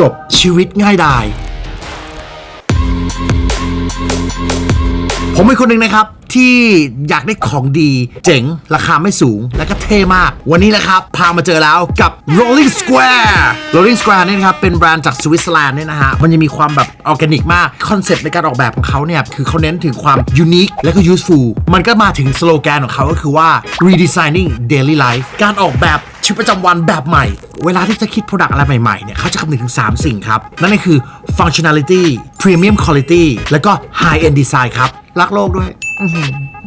จบชีวิตง่ายดาย ผมเป็นคนหนึ่งนะครับที่อยากได้ของดีเจ๋ง ราคาไม่สูงและก็เท่มาก วันนี้นะครับ พามาเจอแล้วกับ Rolling Square Rolling Square เนี่ยนะครับ เป็นแบรนด์จากสวิตเซอร์แลนด์เนี่ยนะฮะ มันจะมีความแบบออร์แกนิกมาก คอนเซ็ปต์ในการออกแบบของเขาเนี่ย คือเขาเน้นถึงความยูนิคและก็ useful มันก็มาถึงสโลแกนของเขาก็คือว่า redesigning daily life การออกแบบ ชีวิตประจำวันแบบใหม่ เวลาที่จะคิด Product อะไรใหม่ ๆ เนี่ยเขาจะคำนึงถึง 3 สิ่งครับ นั่นก็คือ functionality premium quality แล้วก็ high end design ครับ รักโลกด้วย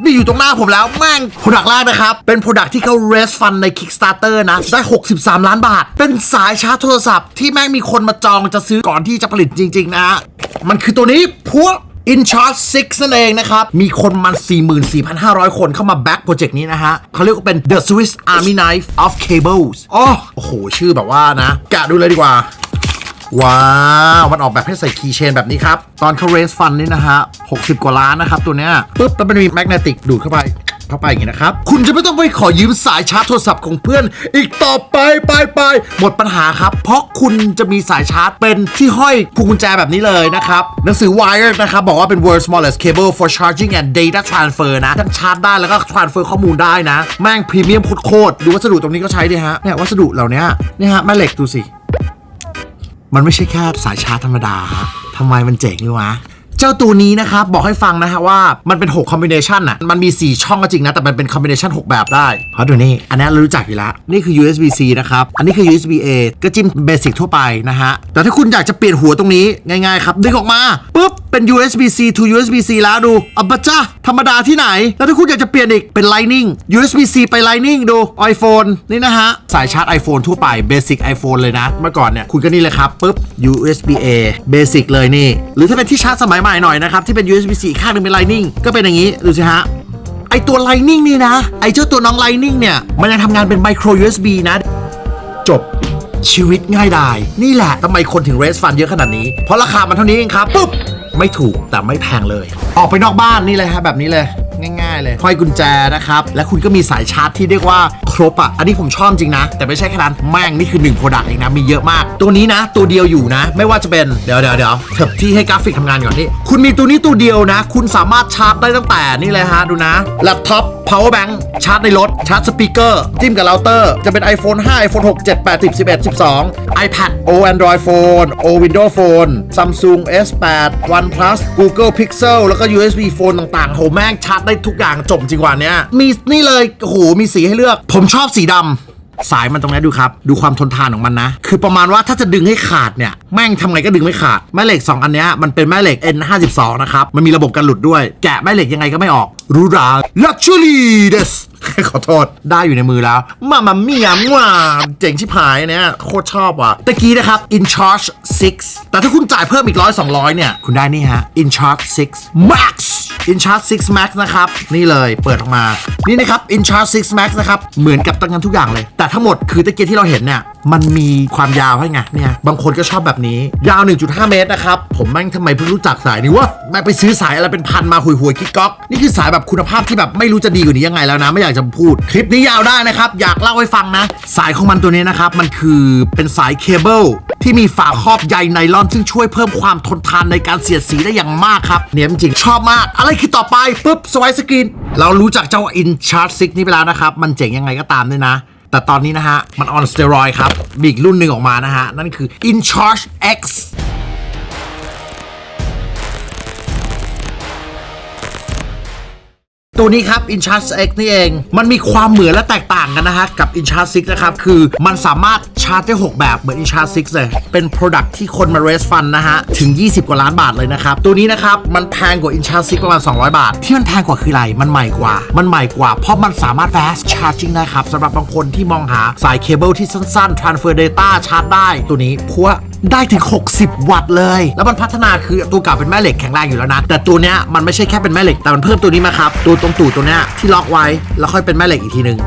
นี่อยู่ตรงหน้าผมแล้วแม่ง Product แรกนะครับ เป็น Product ที่เขา raise fund ใน Kickstarter นะ ได้ 63 ล้านบาท เป็นสายชาร์จโทรศัพท์ที่แม่งมีคนมาจองจะซื้อก่อนที่จะผลิตจริง ๆ นะ มันคือตัวนี้พวก In Charge 6นั่นเองนะครับ มีคนมัน 44,500 คนเข้ามาแบ็กโปรเจกต์นี้นะฮะเขาเรียกว่าเป็น The Swiss Army Knife of Cables อ๋อโอ้โห ชื่อแบบว่านะ กะดูเลยดีกว่า ว้าว มันออกแบบให้ใส่คีย์เชนแบบนี้ครับ ตอนเขาเรสฟันนี่นะฮะ 60 กว่าล้านนะครับตัวเนี้ยปุ๊บ แล้วมันมีแมกเนติกดูดเข้าไป เข้าไปอย่างนี้นะครับ คุณจะไม่ต้องไปขอยืมสายชาร์จโทรศัพท์ของเพื่อน อีกต่อไปไปไปหมดปัญหาครับ เพราะคุณจะมีสายชาร์จเป็นที่ห้อยพวงกุญแจแบบนี้เลยนะครับหนังสือ Wired นะครับบอกว่าเป็น world's smallest cable for charging and data transfer นะทั้งชาร์จได้แล้วก็ transfer ข้อมูลได้นะ แม่งพรีเมียมโคตรดูวัสดุตรงนี้ก็ใช้ดิฮะเนี่ยวัสดุเหล่านี้เนี่ยฮะแม่เหล็กดูสิมันไม่ใช่แค่สายชาร์จธรรมดาฮะทำไมมันเจ๋งด้วยวะ เจ้าตัวนี้นะครับบอกให้ฟังนะฮะว่ามันเป็น 6 คอมบิเนชันอะมันมี 4 ช่องก็จริงนะ แต่มันเป็นคอมบิเนชัน6 แบบได้เพราะดูนี่ อันนี้เรารู้จักอยู่แล้ว นี่คือ USB C นะครับ อันนี้คือ USB A ก็จิ้มเบสิกทั่วไปนะฮะ แต่ถ้าคุณอยากจะเปลี่ยนหัวตรงนี้ง่ายๆครับ ดึงออกมาปุ๊บ เป็น USB C to USB C แล้วดูอับบะจ้าธรรมดาที่ไหน แล้วถ้าคุณอยากจะเปลี่ยนอีกเป็น Lightning USB C ไป Lightning ดู iPhone นี่นะฮะ สายชาร์จ iPhone ทั่วไป Basic iPhone เลยนะ เมื่อก่อนเนี่ย คุณก็นี่เลยครับปุ๊บ USB A Basic เลยนี่ หรือถ้าเป็นที่ชาร์จสมัยใหม่หน่อยนะครับ ที่เป็น USB C ข้างหนึงเป็น Lightning ก็เป็นอย่างนี้ดูสิฮะไอตัว Lightning นี่นะ ไอเจ้าตัวน้อง Lightning เนี่ย มันยังทำงานเป็น Micro USB นะ จบชีวิตง่ายดาย นี่แหละทำไมคนถึงเรสฟันเยอะขนาดนี้ เพราะราคามันเท่านี้เองครับ ปุ๊บ ไม่ถูกแต่ไม่แพงเลย ออกไปนอกบ้านนี่เลยฮะแบบนี้เลย ง่ายๆเลยห้อยกุญแจนะครับ และคุณก็มีสายชาร์จที่เรียกว่าครบอะ อันนี้ผมชอบจริงนะ แต่ไม่ใช่แค่นั้นแม่งนี่คือ1 Product เองนะ มีเยอะมาก ตัวนี้นะ ตัวเดียวอยู่นะ ไม่ว่าจะเป็น เดี๋ยวเดี๋ยวเดี๋ยวเถิบที่ให้กราฟิกทำงานก่อนนี่คุณมีตัวนี้ตัวเดียวนะ คุณสามารถชาร์จได้ตั้งแต่นี่เลยฮะดูนะแล็ปท็อป power bank ชาร์จในรถ ชาร์จสปีกเกอร์ จิ้มกับเราเตอร์ จะเป็น iPhone 5 iPhone 6 7 8 10 11 12 iPad O Android Phone O Windows Phone Samsung S8 OnePlus Google Pixel แล้วก็ USB Phone ต่างๆโหแม่งชาร์จได้ทุกอย่างจบจริงกว่าเนี้ยมีนี่เลยโอ้โหมีสีให้เลือก ผมชอบสีดำสายมันตรงนี้ดูครับ ดูความทนทานของมันนะ คือประมาณว่าถ้าจะดึงให้ขาดเนี่ยแม่งทำไงก็ดึงไม่ขาดแม่เหล็ก 2 อันนี้มันเป็นแม่เหล็ก N52 นะครับมันมีระบบกันหลุดด้วย แกะแม่เหล็กยังไงก็ไม่ออกหรูหรา luxury des ขอโทษ ได้อยู่ในมือแล้ว มามามียว่าเจ๋งชิบหายเนี่ย โคตรชอบว่ะตะกี้นะครับ in charge 6 แต่ถ้าคุณจ่ายเพิ่มอีกร้อยสองร้อยเนี่ย คุณได้นี่ฮะ in charge 6 max In Charge 6 Max นะครับ นี่เลยเปิดออกมา นี่นะครับ In Charge 6 Max นะครับ เหมือนกับตั้งกันทุกอย่างเลย แต่ทั้งหมดคือตะเกียงที่เราเห็นเนี่ย มันมีความยาวให้ไงเนี่ยบางคนก็ชอบแบบนี้ ยาว 1.5 เมตรนะครับ ผมแม่งทำไมเพิ่งรู้จักสายนี้วะแม่งไปซื้อสายอะไรเป็นพันมาหุยหวยกิ๊กก๊อกนี่คือสายแบบคุณภาพที่แบบไม่รู้จะดีกว่านี้ยังไงแล้วนะ ไม่อยากจะพูด คลิปนี้ยาวได้นะครับ อยากเล่าให้ฟังนะ สายของมันตัวนี้นะครับ มันคือเป็นสายเคเบิลที่มีฝาครอบใยไนลอนซึ่งช่วยเพิ่มความทนทานในการเสียดสีได้อย่างมากครับเนี่ยจริงชอบมาก อะไรคือต่อไปปุ๊บสวายสกรีนเรารู้จักเจ้า In Charge 6นี่ไปแล้วนะครับมันเจ๋งยังไงก็ตามด้วยนะ แต่ตอนนี้นะฮะ มันออนสเตียรอยครับมีอีกรุ่นหนึ่งออกมานะฮะ นั่นคือ In Charge X ตัวนี้ครับ InCharge X นี่เอง มันมีความเหมือนและแตกต่างกันนะฮะ กับ InCharge 6นะครับ คือมันสามารถชาร์จได้ 6 แบบเหมือน InCharge 6 เลย เป็น Product ที่คนมา raise fund นะฮะ ถึง 20 กว่าล้านบาทเลยนะครับ ตัวนี้นะครับ มันแพงกว่า InCharge 6 ประมาณ 200 บาท ที่มันแพงกว่าคืออะไร มันใหม่กว่า มันใหม่กว่า เพราะมันสามารถ fast charging ได้ครับสำหรับบางคนที่มองหาสายเคเบิลที่สั้นๆ transfer data ชาร์จได้ ตัวนี้พว ได้ถึง 60 วัตต์เลย แล้วมันพัฒนาคือตัวเก่าเป็นแม่เหล็กแข็งแรงอยู่แล้วนะ แต่ตัวเนี้ยมันไม่ใช่แค่เป็นแม่เหล็กแต่มันเพิ่มตัวนี้มาครับตัวตรงตูดตัวเนี้ยที่ล็อกไว้แล้วค่อยเป็นแม่เหล็กอีกทีหนึ่ง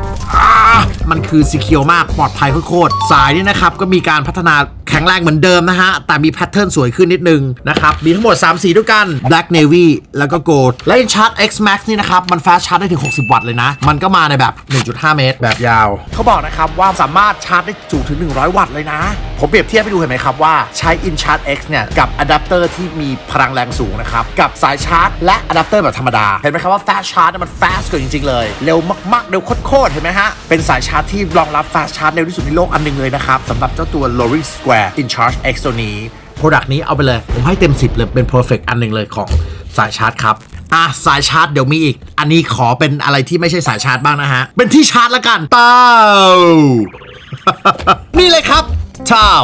มันคือสีเขียวมากปลอดภัยโคตรสายนี่นะครับก็มีการพัฒนา แข็งแรงเหมือนเดิมนะฮะ แต่มีแพทเทิร์นสวยขึ้นนิดนึงนะครับ มีทั้งหมด 3 สีด้วยกัน Black Navy แล้วก็ Gold และ Incharge X Max นี่นะครับ มัน fast charge ได้ถึง 60 วัตต์เลยนะ มันก็มาในแบบ 1.5 เมตร แบบยาว เขาบอกนะครับว่าสามารถชาร์จได้สูงถึง 100 วัตต์เลยนะ ผมเปรียบเทียบให้ดูเห็นไหมครับว่าใช้ InCharge X เนี่ยกับอะแดปเตอร์ที่มีพลังแรงสูงนะครับกับสายชาร์จ และอะแดปเตอร์แบบธรรมดาเห็นไหมครับว่า fast charge มัน fast กว่าจริงๆเลยเร็วมากๆเร็วโคตรๆเห็นไหมฮะเป็นสายชาร์จที่รองรับ fast charge เร็วที่สุดในโลกอันนึงเลยนะครับสำหรับเจ้าตัว Loring Square InCharge X ตัวนี้ Product นี้เอาไปเลย ผมให้เต็ม 10 เลย เป็น perfect อันหนึ่งเลยของสายชาร์จครับอะสายชาร์จเดี๋ยวมีอีก อันนี้ขอเป็นอะไรที่ไม่ใช่สายชาร์จบ้างนะฮะ เป็นที่ชาร์จละกันเต้านี่เลยครับเต้า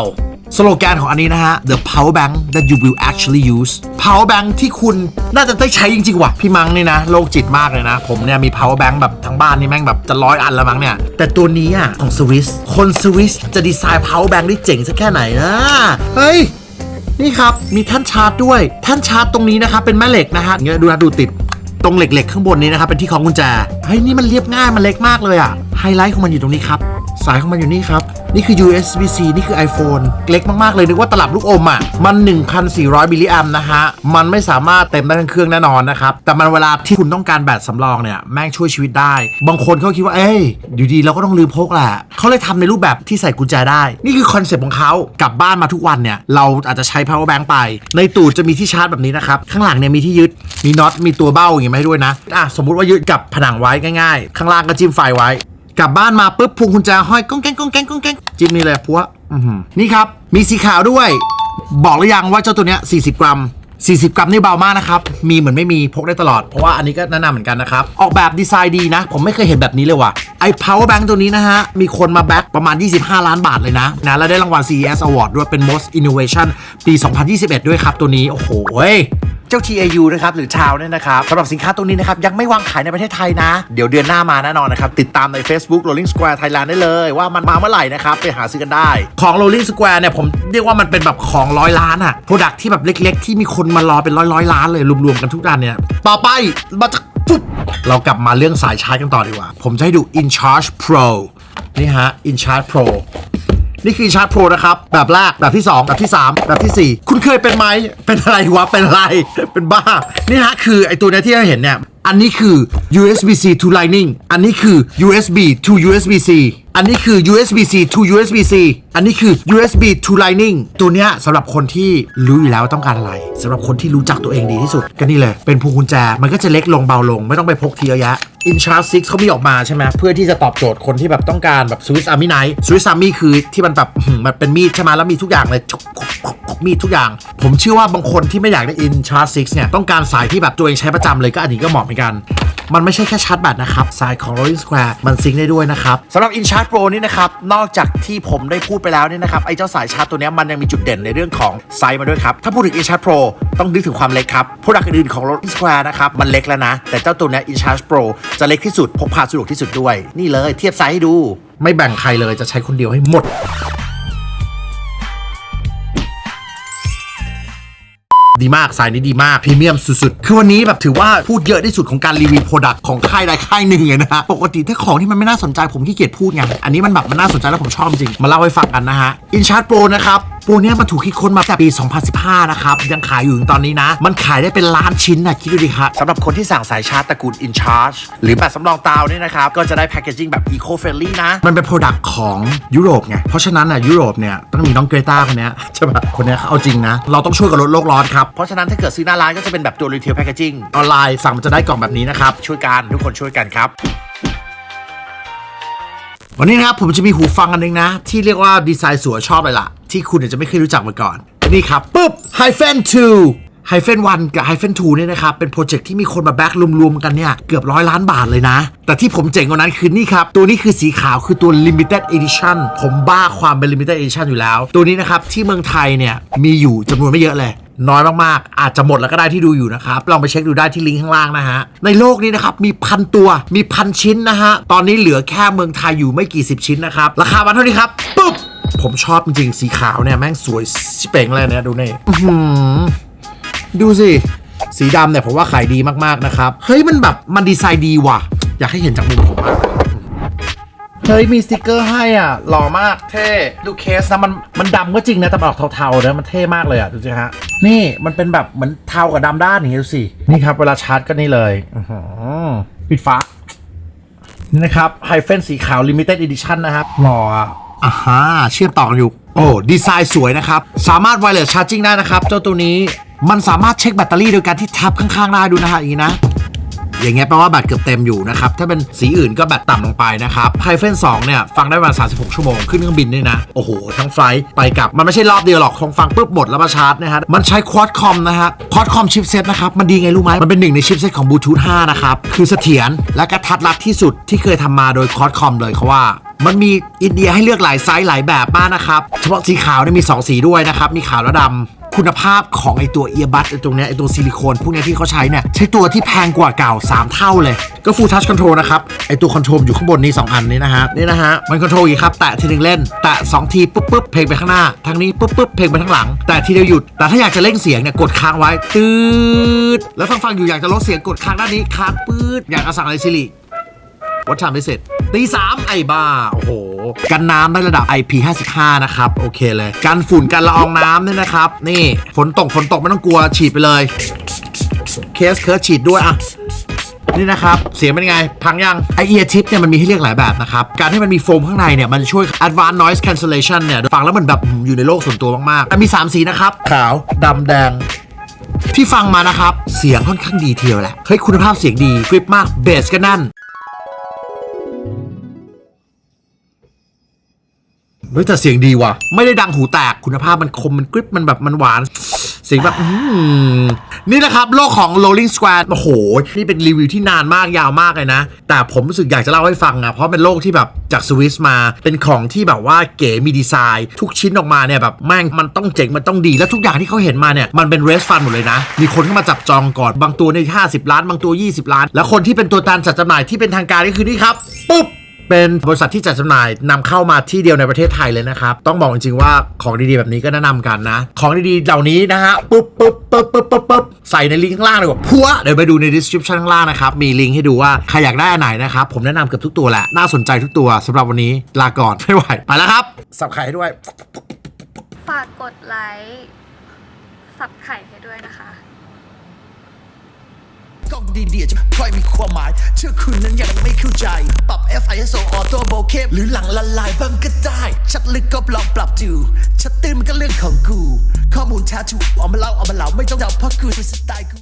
สโลแกนของอันนี้นะฮะ the power bank that you will actually use power bank ที่คุณน่าจะได้ใช้จริงๆว่ะ พี่มังนี่นะ โลกจิตมากเลยนะ ผมเนี่ยมี power bank แบบทั้งบ้านนี่แม่งแบบจะร้อยอันแล้วมั้งเนี่ย แต่ตัวนี้อะ ของสวิสคนสวิสจะดีไซน์ power bank ได้เจ๋งสักแค่ไหนนะ เฮ้ยนี่ครับมีท่านชาร์จด้วยท่านชาร์จตรงนี้นะครับเป็นแม่เหล็กนะฮะเงี้ยดูนะดูติดตรงเหล็กๆ ข้างบนนี้นะครับเป็นที่ของกุญแจเฮ้ยนี่มันเรียบง่ายมันเล็กมากเลยอะไฮไลท์ของมันอยู่ตรงนี้ครับ สายของมันอยู่นี่ครับ นี่คือ USB-C นี่คือ iPhone เล็กมาก ๆ เลยนึกว่าตลับลูกอมอะ มัน 1,400 มิลลิแอมนะฮะ มันไม่สามารถเต็มได้ทั้งเครื่องแน่นอนนะครับ แต่มันเวลาที่คุณต้องการแบตสำรองเนี่ย แม่งช่วยชีวิตได้ บางคนเขาคิดว่า เอ้ย อยู่ดีเราก็ต้องลืมพกแหละ เขาเลยทำในรูปแบบที่ใส่กุญแจได้ นี่คือคอนเซ็ปต์ของเขากลับบ้านมาทุกวันเนี่ย เราอาจจะใช้ power bank ไป ในตูดจะมีที่ชาร์จแบบนี้นะครับ ข้างหลังเนี่ยมีที่ยึด มีน็อต มีตัวเบ้าอย่างเงี้ยมาให้ด้วยนะ อะ สมมุติว่ายึดกับผนังไว้ง่าย ๆ ข้างล่างก็จิ้มไฟไว้ กลับบ้านมาปุ๊บพวงกุญแจห้อยก้องแก้งก้องแก้งก้องแก้งจิ้มนี่เลยพัวนี่ครับ มีสีขาวด้วย บอกหรือยังว่าเจ้าตัวเนี้ย40 กรัม 40 กรัมนี่เบามากนะครับ มีเหมือนไม่มีพกได้ตลอด เพราะว่าอันนี้ก็แนะนำเหมือนกันนะครับ ออกแบบดีไซน์ดีนะ ผมไม่เคยเห็นแบบนี้เลยว่ะ ไอ้ power bank ตัวนี้นะฮะ มีคนมาแบ็กประมาณ 25 ล้านบาทเลยนะนะแล้วได้รางวัล CES Award ด้วยเป็น Most Innovation ปี 2021 ด้วยครับตัวนี้ โอ้โห จ้า TAU นะครับหรือชาวเนี่ยนะครับสำหรับสินค้าตัวนี้นะครับยังไม่วางขายในประเทศไทยนะ เดี๋ยวเดือนหน้ามาแน่นอนนะครับติดตามใน Facebook Rolling Square Thailand ได้เลย ว่ามันมาเมื่อไหร่นะครับไปหาซื้อกันได้ ของ Rolling Square เนี่ยผมเรียกว่ามันเป็นแบบของร้อยล้านอะโปรดักที่แบบเล็ก ๆ ที่มีคนมารอเป็นร้อยร้อยล้านเลยรวมๆกันทุกด้านเนี่ยต่อไปมาจากปุ๊บเรากลับมาเรื่องสายชาร์จกันต่อดีกว่า ผมจะให้ดู InCharge Pro นี่ฮะ InCharge Pro นี่คือชาร์จโปรนะครับ แบบแรกแบบที่ 2 แบบที่ 3 แบบทีสี่ 4 คุณเคยเป็นไหมเป็นอะไรวะ เป็นอะไร เป็นบ้า นี่ฮะคือไอตัวเนี้ยที่เราเห็นเนี่ย อันนี้คือ USB-C to Lightning อันนี้คือ USB to USB-C อันนี้คือ USB-C to USB-C อันนี้คือ USB to Lightning ตัวเนี้ยสำหรับคนที่รู้อยู่แล้วว่าต้องการอะไรสำหรับคนที่รู้จักตัวเองดีที่สุด ก็นี่เลย เป็นพวงกุญแจ มันก็จะเล็กลงเบาลง ไม่ต้องไปพกทีเยอะแยะ InCharge 6เขามีออกมาใช่ไหมเพื่อที่จะตอบโจทย์คนที่แบบต้องการแบบ Swiss Army Knife Swiss Army คือที่มันแบบมันเป็นมีดใช่ไหมแล้วมีทุกอย่างเลยมีดทุกอย่าง ผมเชื่อว่าบางคนที่ไม่อยากได้ InCharge 6เนี่ยต้องการสายที่แบบตัวเองใช้ประจำเลยก็อันนี้ก็เหมาะเหมือนกัน มันไม่ใช่แค่ชาร์จแบตนะครับสายของ Rolling Square มันซิงได้ด้วยนะครับสำหรับ InCharge Pro นี่นะครับ นอกจากที่ผมได้พูดไปแล้วเนี่ยนะครับ ไอ้เจ้าสายชาร์จตัวนี้มันยังมีจุดเด่นในเรื่องของไซส์มาด้วยครับ ถ้าพูดถึง InCharge Pro ต้องนึกถึงความเล็กครับโปรดักต์อื่นของ Rolling Square นะครับ มันเล็กแล้วนะ แต่เจ้าตัวนี้ InCharge Pro จะเล็กที่สุดพกพาสะดวกที่สุดด้วย นี่เลยเทียบไซส์ให้ดู ไม่แบ่งใครเลยจะใช้คนเดียวให้หมด ดีมากสายนี้ดีมากพรีเมียมสุดๆ คือวันนี้แบบถือว่าพูดเยอะที่สุดของการรีวิวโปรดักต์ของค่ายใดค่ายหนึ่งเลยนะฮะปกติถ้าของที่มันไม่น่าสนใจผมขี้เกียจพูดไงอันนี้มันแบบมันน่าสนใจแล้วผมชอบจริง มาเล่าให้ฟังกันนะฮะ InCharge Pro นะครับโปรเนี้ยมันถูกคิดค้นมาแต่ปี 2015 นะครับ ยังขายอยู่ถึงตอนนี้นะ มันขายได้เป็นล้านชิ้นนะคิดดูดิครับสำหรับคนที่สั่งสายชาร์จตระกูล InCharge หรือแบบสำรองตาวเนี่ยนะครับ ก็จะได้แพคเกจิ้งแบบ Eco Friendly นะ มันเป็นโปรดักต์ของยุโรปไงเพราะฉะนั้นอะยุโรปเนี่ยต้องมีน้องเกรตาคนเนี้ยใช่ปะคนเนี้ยเขาเอาจริงนะเราต้องช่วยกับลดโลกร้อนครับเพราะฉะนั้นถ้าเกิดซื้อหน้าร้านก็จะเป็นแบบตัว Retail Packaging ออนไลน์สั่งมันจะได้กล่องแบบนี้นะครับ ช่วยกันทุกคนช่วยกันครับวันนี้นะครับผมจะมีหูฟังอันนึงนะ ที่เรียกว่าดีไซน์สวยชอบเลยล่ะ ที่คุณอาจจะไม่เคยรู้จักมาก่อน นี่ครับปุ๊บ Hyphen 2 Hyphen 1 กับ Hyphen 2เนี่ยนะครับ เป็นโปรเจกต์ที่มีคนมาแบ็กรวมๆกันเนี่ย เกือบร้อยล้านบาทเลยนะ แต่ที่ผมเจ๋งกว่านั้นคือนี่ครับ ตัวนี้คือสีขาวคือตัว Limited Edition ผมบ้าความเป็น Limited Edition อยู่แล้ว ตัวนี้นะครับ ที่เมืองไทยเนี่ยมีอยู่จำนวนไม่เยอะเลย น้อยมากๆ อาจจะหมดแล้วก็ได้ที่ดูอยู่นะครับ ลองไปเช็คดูได้ที่ลิงก์ข้างล่างนะฮะ ในโลกนี้นะครับมีพันตัว มีพันชิ้นนะฮะ ตอนนี้เหลือแค่เมืองไทยอยู่ไม่กี่สิบชิ้นนะครับ ราคามันเท่านี้ครับ ปุ๊บ ผมชอบจริงๆ สีขาวเนี่ย แม่งสวยชิเป่งเลยเนี่ยดูนี่ดูสิ สีดำเนี่ยผมว่าขายดีมากๆนะครับ เฮ้ยมันแบบมันดีไซน์ดีว่ะ อยากให้เห็นจากมุม เฮ้ยมีสติกเกอร์ให้อะหล่อมากเท่ดูเคสนะมันมันดำก็จริงนะแต่มันออกเทาๆนะมันเท่มากเลยอะดูสิฮะนี่มันเป็นแบบเหมือนเทากับดำด้านอย่างนี้ดูสินี่ครับเวลาชาร์จก็นี่เลยอือหือปิดฟ้านี่นะครับไฮเฟนสีขาว Limited Edition นนะครับหล่ออะอ่าฮะเชื่อมต่อกันอยู่ โอ้ดีไซน์สวยนะครับ สามารถ wireless charging ได้นะครับ เจ้าตัวนี้มันสามารถเช็คแบตเตอรี่โดยการที่ท็บข้างๆได้ดูนะฮะอย่างนี้นะ อย่างเงี้ยแปลว่าแบตเกือบเต็มอยู่นะครับ ถ้าเป็นสีอื่นก็แบตต่ำลงไปนะครับไฮเฟน2เนี่ยฟังได้ประมาณ36 ชั่วโมง ขึ้นเครื่องบินด้วยนะ โอ้โห ทั้งไฟลท์ไปกลับ มันไม่ใช่รอบเดียวหรอกคงฟังปุ๊บหมดแล้วมาชาร์จนะฮะ มันใช้ควอดคอมนะฮะควอดคอมชิปเซตนะครับ มันดีไงรู้ไหมมันเป็นหนึ่งในชิปเซตของบลูทูธ5นะครับ คือเสถียรและกระทัดรัดที่สุดที่เคยทำมาโดยควอดคอมเลยเขาว่ามันมีอินเดียให้เลือกหลายไซส์หลายแบบมากนะครับ เฉพาะสีขาวเนี่ยมี 2 สีด้วยนะครับ มีขาวและดำ คุณภาพของไอตัวเอียบัตตรงเนี้ยไอตัวซิลิโคนพวกเนี้ยที่เขาใช้เนี่ยใช้ตัวที่แพงกว่าเก่า 3 เท่าเลย ก็ Full Touch Control นะครับ ไอตัวคอนโทรลอยู่ข้างบนนี้ 2 อันนี้นะฮะ นี่นะฮะ มันคอนโทรลอีกครับ แตะทีหนึงเล่น แตะ 2 ที ปุ๊บปุ๊บเพลงไปข้างหน้า ทางนี้ ปุ๊บปุ๊บเพลงไปข้างหลัง แต่ทีเดียวหยุด แต่ถ้าอยากจะเร่งเสียงเนี่ยกดค้างไว้ตืดแล้วฟังฟังอยู่อยากจะลดเสียงกดค้างด้านนี้ค้างปื๊ดอยากจะสั่งอะไรซิริวัดชามไม่เสร็จตีสามไอ้บ้าโอ้โห กันน้ำได้ระดับ IP55 นะครับ โอเคเลย กันฝุ่นกันละอองน้ำเนี่ยนะครับ นี่ฝนตกฝนตกไม่ต้องกลัวฉีดไปเลย เคสเคิร์ดฉีดด้วยอะนี่นะครับ เสียงเป็นไง พังยังไอเอียทิปเนี่ยมันมีให้เลือกหลายแบบนะครับ การที่มันมีโฟมข้างในเนี่ย มันช่วย advanced noise cancellation เนี่ย ฟังแล้วมันแบบอยู่ในโลกส่วนตัวมากๆมี 3 สีนะครับ ขาวดำแดง ที่ฟังมานะครับ เสียงค่อนข้างดีเทียวแหละเฮ้ยคุณภาพเสียงดีกริปมากเบสก็นั่น เฮ้ยแต่เสียงดีว่ะ ไม่ได้ดังหูแตกคุณภาพมันคมมันกริบมันแบบมันหวาน เสียงแบบนี่นะครับ โลกของ Rolling Square โอ้โห นี่เป็นรีวิวที่นานมากยาวมากเลยนะ แต่ผมรู้สึกอยากจะเล่าให้ฟังนะเพราะเป็นโลกที่แบบจากสวิสมาเป็นของที่แบบว่าเก๋มีดีไซน์ ทุกชิ้นออกมาเนี่ยแบบแม่งมันต้องเจ๋งมันต้องดีแล้วทุกอย่างที่เขาเห็นมาเนี่ยมันเป็นเรสฟันหมดเลยนะ มีคนเข้ามาจับจองก่อนบางตัวใน 50 ล้าน บางตัว 20 ล้าน แล้วคนที่เป็นตัวแทนจัดจำหน่ายที่เป็นทางการก็คือนี่ครับปุ๊บ เป็นบริษัทที่จัดจำหน่ายนำเข้ามาที่เดียวในประเทศไทยเลยนะครับ ต้องบอกจริงๆว่าของดีๆแบบนี้ก็แนะนำกันนะ ของดีๆเหล่านี้นะฮะปุ๊บปุ๊บปุ๊บปุ๊บปุ๊บปุ๊บใส่ในลิงก์ข้างล่างเลยว่าพัวเดี๋ยวไปดูใน description ข้างล่างนะครับ มีลิงก์ให้ดูว่าใครอยากได้อันไหนนะครับ ผมแนะนำเกือบทุกตัวแหละ น่าสนใจทุกตัวสำหรับวันนี้ลาก่อนไม่ไหวไปแล้วครับสับไข่ให้ด้วย ฝากกดไลค์สับไข่ให้ด้วยนะคะ กล้องดีๆจะพลอยมีความหมาย เชื่อคุณนั้นยังไม่เข้าใจ ปรับ F I S O Auto Bokeh หรือหลังละลายบ้างก็ได้ ชัดลึกก็ลองปรับดูชัดตื้นมันก็เรื่องของกู ข้อมูลแท้ถูกเอามาเล่าเอามาเล่าไม่ต้องเดาเพราะกูเป็นสไตล์กู